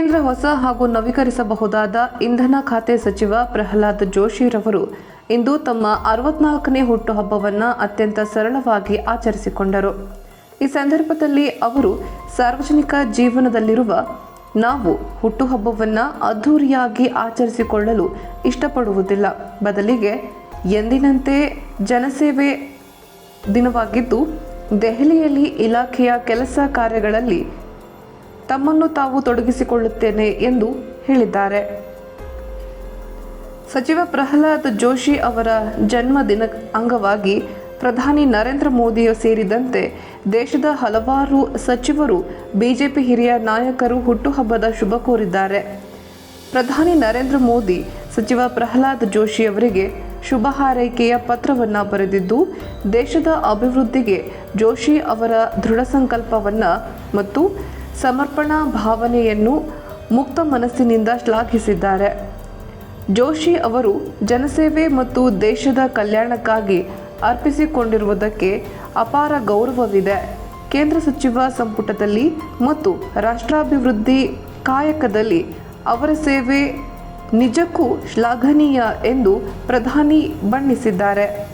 ಕೇಂದ್ರ ಹೊಸ ಹಾಗೂ ನವೀಕರಿಸಬಹುದಾದ ಇಂಧನ ಖಾತೆ ಸಚಿವ ಪ್ರಹ್ಲಾದ್ ಜೋಶಿರವರು ಇಂದು ತಮ್ಮ ಅರವತ್ನಾಲ್ಕನೇ ಹುಟ್ಟುಹಬ್ಬವನ್ನು ಅತ್ಯಂತ ಸರಳವಾಗಿ ಆಚರಿಸಿಕೊಂಡರು. ಈ ಸಂದರ್ಭದಲ್ಲಿ ಅವರು, ಸಾರ್ವಜನಿಕ ಜೀವನದಲ್ಲಿರುವ ನಾವು ಹುಟ್ಟುಹಬ್ಬವನ್ನು ಅದ್ಧೂರಿಯಾಗಿ ಆಚರಿಸಿಕೊಳ್ಳಲು ಇಷ್ಟಪಡುವುದಿಲ್ಲ. ಬದಲಿಗೆ ಎಂದಿನಂತೆ ಜನಸೇವೆ ದಿನವಾಗಿದ್ದು, ದೆಹಲಿಯಲ್ಲಿ ಇಲಾಖೆಯ ಕೆಲಸ ಕಾರ್ಯಗಳಲ್ಲಿ ತಮ್ಮನ್ನು ತಾವು ತೊಡಗಿಸಿಕೊಳ್ಳುತ್ತೇನೆ ಎಂದು ಹೇಳಿದ್ದಾರೆ. ಸಚಿವ ಪ್ರಹ್ಲಾದ್ ಜೋಶಿ ಅವರ ಜನ್ಮದಿನ ಅಂಗವಾಗಿ ಪ್ರಧಾನಿ ನರೇಂದ್ರ ಮೋದಿಯು ಸೇರಿದಂತೆ ದೇಶದ ಹಲವಾರು ಸಚಿವರು ಬಿಜೆಪಿ ಹಿರಿಯ ನಾಯಕರು ಹುಟ್ಟುಹಬ್ಬದ ಶುಭ ಕೋರಿದ್ದಾರೆ. ಪ್ರಧಾನಿ ನರೇಂದ್ರ ಮೋದಿ ಸಚಿವ ಪ್ರಹ್ಲಾದ್ ಜೋಶಿ ಅವರಿಗೆ ಶುಭ ಹಾರೈಕೆಯ ಪತ್ರವನ್ನು ಬರೆದಿದ್ದು, ದೇಶದ ಅಭಿವೃದ್ಧಿಗೆ ಜೋಶಿ ಅವರ ದೃಢ ಸಂಕಲ್ಪವನ್ನು ಮತ್ತು ಸಮರ್ಪಣಾ ಭಾವನೆಯನ್ನು ಮುಕ್ತ ಮನಸ್ಸಿನಿಂದ ಶ್ಲಾಘಿಸಿದ್ದಾರೆ. ಜೋಶಿ ಅವರು ಜನಸೇವೆ ಮತ್ತು ದೇಶದ ಕಲ್ಯಾಣಕ್ಕಾಗಿ ಅರ್ಪಿಸಿಕೊಂಡಿರುವುದಕ್ಕೆ ಅಪಾರ ಗೌರವವಿದೆ. ಕೇಂದ್ರ ಸಚಿವ ಸಂಪುಟದಲ್ಲಿ ಮತ್ತು ರಾಷ್ಟ್ರಾಭಿವೃದ್ಧಿ ಕಾಯಕದಲ್ಲಿ ಅವರ ಸೇವೆ ನಿಜಕ್ಕೂ ಶ್ಲಾಘನೀಯ ಎಂದು ಪ್ರಧಾನಿ ಬಣ್ಣಿಸಿದ್ದಾರೆ.